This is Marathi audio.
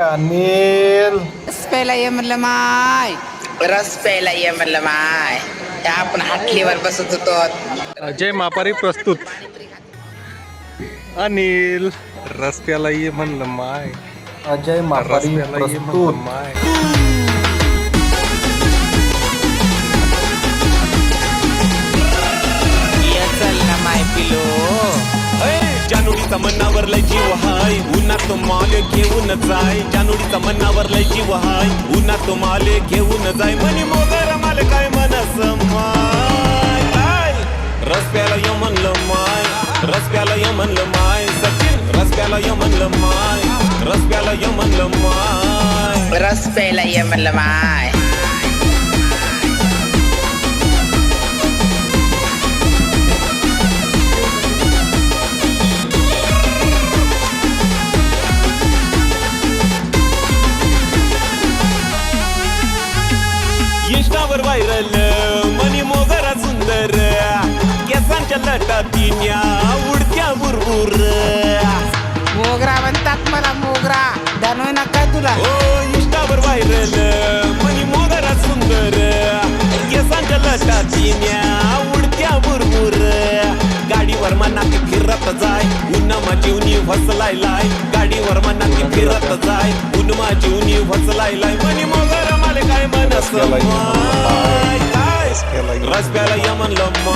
अनिल. प्यायला ये म्हणलं माय. रस प्यायला ये म्हणलं माय. त्या आपण हाटलीवर बसत होतो. अजय मापारी प्रस्तुत. अनिल. रस्त्याला ये म्हणलं माय. अजय मापारी प्रस्तुत. माय. माय पिलो. जानुडीचा मनावर लय जीव हाय. उन्हात तो माल घेऊन जाय. जानुडीचा मनावर लय जीव हाय. उन्हात तो माल घेऊन जाय. म्हणी मोगर माल काय मनस माय? रस्त्याला यो म्हणलं माय. रस्त्याला ये म्हणलं माय. सचिन रस्त्याला यो म्हणलं माय. रस्त्याला यो म्हणलं माय. रस प्यायला ये म्हणलं माय. व्हायरल मनी मोगरा सुंदर. केसांच्या लटातीन्या उडत्या बुरबुर. मोगरा म्हणतात मला मोगरा. जाणवय ना काय तुला? ओ इंस्टावर व्हायरल मनी मोगरा सुंदर. केसांच्या लटातीन्या उडत्या बुरबुर. गाडीवर मना फिरत जाय उन्हा जीवनी फसलाय लाय. गाडीवर मना फिरत जाय उन्हा जीवनी फसलाय लाय. मनी मोगरा माले काय मनस माय काय रस्त्याला